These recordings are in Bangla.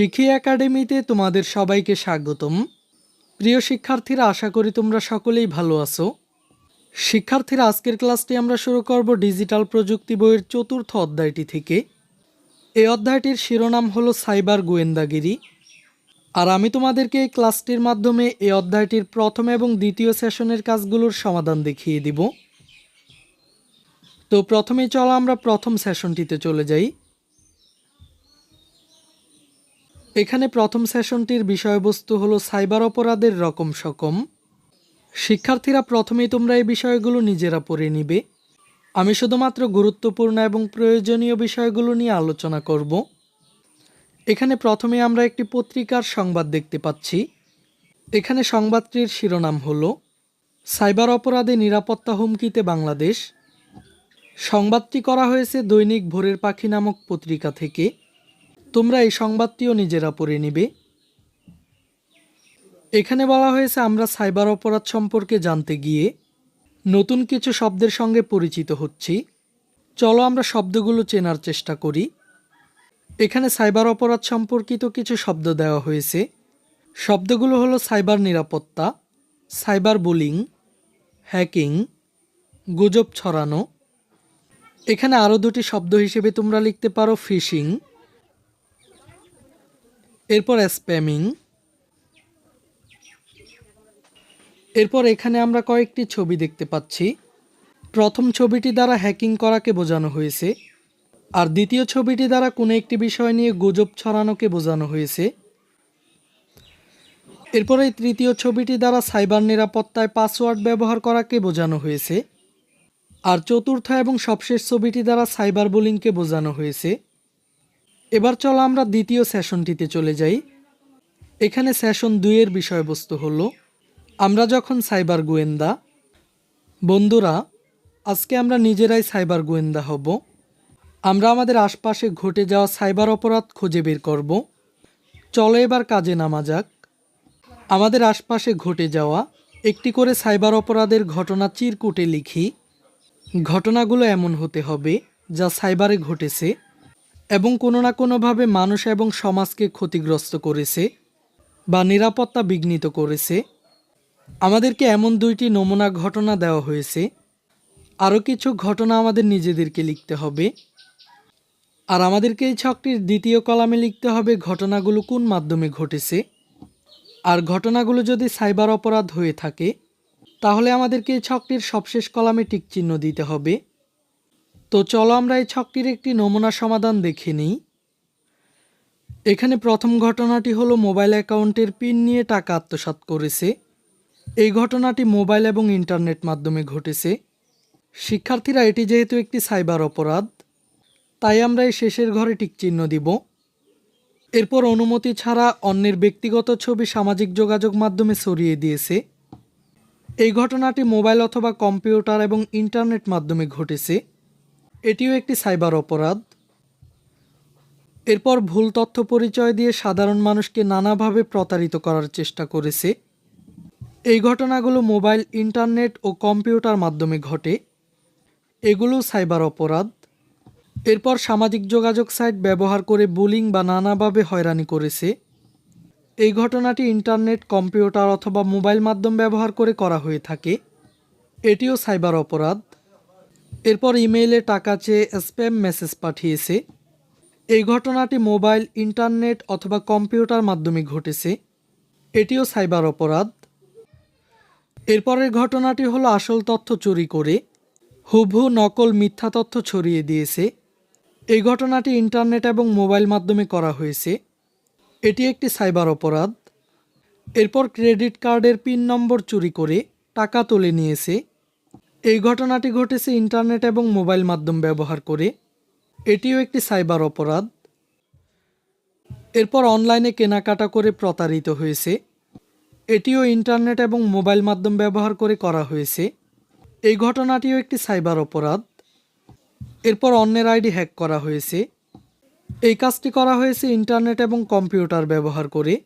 শিখি একাডেমিতে তোমাদের সবাইকে স্বাগতম। প্রিয় শিক্ষার্থীরা, আশা করি তোমরা সকলেই ভালো আছো। শিক্ষার্থীরা, আজকের ক্লাসটি আমরা শুরু করব ডিজিটাল প্রযুক্তি বইয়ের চতুর্থ অধ্যায়টি থেকে। এই অধ্যায়টির শিরোনাম হলো সাইবার গোয়েন্দাগিরি। আর আমি তোমাদেরকে এই ক্লাসটির মাধ্যমে এই অধ্যায়টির প্রথম এবং দ্বিতীয় সেশনের কাজগুলোর সমাধান দেখিয়ে দিব। তো প্রথমেই চলো আমরা প্রথম সেশনটিতে চলে যাই। এখানে প্রথম সেশনটির বিষয়বস্তু হলো সাইবার অপরাধের রকম সকম। শিক্ষার্থীরা প্রথমেই তোমরা এই বিষয়গুলো নিজেরা পড়ে নিবে। আমি শুধুমাত্র গুরুত্বপূর্ণ এবং প্রয়োজনীয় বিষয়গুলো নিয়ে আলোচনা করব। এখানে প্রথমে আমরা একটি পত্রিকার সংবাদ দেখতে পাচ্ছি। এখানে সংবাদটির শিরোনাম হলো, সাইবার অপরাধে নিরাপত্তা হুমকিতে বাংলাদেশ। সংবাদটি করা হয়েছে দৈনিক ভোরের পাখি নামক পত্রিকা থেকে। তোমরা এই সংবাদটিও নিজেরা পড়ে নিবে। এখানে বলা হয়েছে, আমরা সাইবার অপরাধ সম্পর্কে জানতে গিয়ে নতুন কিছু শব্দের সঙ্গে পরিচিত হচ্ছি। চলো আমরা শব্দগুলো চেনার চেষ্টা করি। এখানে সাইবার অপরাধ সম্পর্কিত কিছু শব্দ দেওয়া হয়েছে। শব্দগুলো হলো সাইবার নিরাপত্তা, সাইবার বুলিং, হ্যাকিং, গুজব ছড়ানো। এখানে আরও দুটি শব্দ হিসেবে তোমরা লিখতে পারো, ফিশিং। এরপর স্প্যামিং এরপর এখানে আমরা কয়েকটি ছবি দেখতে পাচ্ছি। প্রথম ছবিটি দ্বারা হ্যাকিং করাকে বোঝানো হয়েছে। আর দ্বিতীয় ছবিটি দ্বারা কোনো একটি বিষয় নিয়ে গুজব ছড়ানোকে বোঝানো হয়েছে। এরপর তৃতীয় ছবিটি দ্বারা সাইবার নিরাপত্তায় পাসওয়ার্ড ব্যবহার করাকে বোঝানো হয়েছে। আর চতুর্থ এবং সবশেষ ছবিটি দ্বারা সাইবার বুলিংকে বোঝানো হয়েছে। এবার চলো আমরা দ্বিতীয় সেশনটিতে চলে যাই। এখানে সেশন দুইয়ের বিষয়বস্তু হলো, আমরা যখন সাইবার গোয়েন্দা, বন্ধুরা, আজকে আমরা নিজেরাই সাইবার গোয়েন্দা হব। আমরা আমাদের আশপাশে ঘটে যাওয়া সাইবার অপরাধ খুঁজে বের করব। চলো এবার কাজে নামা যাক। আমাদের আশপাশে ঘটে যাওয়া একটি করে সাইবার অপরাধের ঘটনা চিরকুটে লিখি। ঘটনাগুলো এমন হতে হবে যা সাইবারে ঘটেছে। এবং কোনো না কোনোভাবে মানুষ এবং সমাজকে ক্ষতিগ্রস্ত করেছে বা নিরাপত্তা বিঘ্নিত করেছে। আমাদেরকে এমন দুইটি নমুনা ঘটনা দেওয়া হয়েছে। আরও কিছু ঘটনা আমাদের নিজেদেরকে লিখতে হবে। আর আমাদেরকে এই ছকটির দ্বিতীয় কলামে লিখতে হবে ঘটনাগুলো কোন মাধ্যমে ঘটেছে। আর ঘটনাগুলো যদি সাইবার অপরাধ হয়ে থাকে, তাহলে আমাদেরকে এই ছকটির সবশেষ কলামে টিক চিহ্ন দিতে হবে। তো চলো আমরা এই ছকটির একটি নমুনা সমাধান দেখে নিই। এখানে প্রথম ঘটনাটি হলো মোবাইল অ্যাকাউন্টের পিন নিয়ে টাকা আত্মসাৎ করেছে। এই ঘটনাটি মোবাইল এবং ইন্টারনেট মাধ্যমে ঘটেছে। শিক্ষার্থীরা, এটি যেহেতু একটি সাইবার অপরাধ, তাই আমরা এই শেষের ঘরে টিক চিহ্ন দিব। এরপর অনুমতি ছাড়া অন্যের ব্যক্তিগত ছবি সামাজিক যোগাযোগ মাধ্যমে ছড়িয়ে দিয়েছে। এই ঘটনাটি মোবাইল অথবা কম্পিউটার এবং ইন্টারনেট মাধ্যমে ঘটেছে। এটিও একটি সাইবার অপরাধ। এরপর ভুল তথ্য পরিচয় দিয়ে সাধারণ মানুষকে নানাভাবে প্রতারিত করার চেষ্টা করেছে। এই ঘটনাগুলো মোবাইল, ইন্টারনেট ও কম্পিউটার মাধ্যমে ঘটে। এগুলো সাইবার অপরাধ। এরপর সামাজিক যোগাযোগ সাইট ব্যবহার করে বুলিং বা নানাভাবে হয়রানি করেছে। এই ঘটনাটি ইন্টারনেট, কম্পিউটার অথবা মোবাইল মাধ্যম ব্যবহার করে করা হয়ে থাকে। এটিও সাইবার অপরাধ। এরপর ইমেইলে টাকা চেয়ে স্প্যাম মেসেজ পাঠিয়েছে। এই ঘটনাটি মোবাইল, ইন্টারনেট অথবা কম্পিউটার মাধ্যমে ঘটেছে। এটিও সাইবার অপরাধ। এরপরের ঘটনাটি হলো আসল তথ্য চুরি করে। হুবহু নকল মিথ্যা তথ্য ছড়িয়ে দিয়েছে। এই ঘটনাটি ইন্টারনেট এবং মোবাইল মাধ্যমে করা হয়েছে। এটি একটি সাইবার অপরাধ। এরপর ক্রেডিট কার্ডের পিন নম্বর চুরি করে টাকা তুলে নিয়েছে। এই ঘটনাটি ঘটেছে ইন্টারনেট এবং মোবাইল মাধ্যম ব্যবহার করে। এটিও একটি সাইবার অপরাধ। এরপর অনলাইনে কেনাকাটা করে প্রতারিত হয়েছে। এটিও ইন্টারনেট এবং মোবাইল মাধ্যম ব্যবহার করে করা হয়েছে। এই ঘটনাটিও একটি সাইবার অপরাধ। এরপর অন্যের আইডি হ্যাক করা হয়েছে। এই কাজটি করা হয়েছে ইন্টারনেট এবং কম্পিউটার ব্যবহার করে।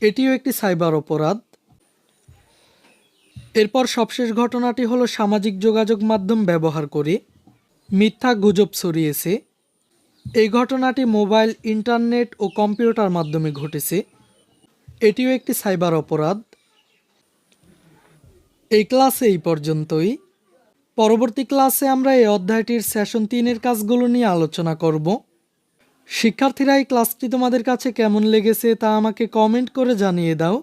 এটিও একটি সাইবার অপরাধ। এরপর সবশেষ ঘটনাটি হলো সামাজিক যোগাযোগ মাধ্যম ব্যবহার করে মিথ্যা গুজব ছড়িয়েছে। এই ঘটনাটি মোবাইল, ইন্টারনেট ও কম্পিউটার মাধ্যমে ঘটেছে। এটিও একটি সাইবার অপরাধ। এই ক্লাসে এই পর্যন্তই। পরবর্তী ক্লাসে আমরা এই অধ্যায়টির সেশন তিনের কাজগুলো নিয়ে আলোচনা করব। শিক্ষার্থীরা, এই ক্লাসটি তোমাদের কাছে কেমন লেগেছে তা আমাকে কমেন্ট করে জানিয়ে দাও।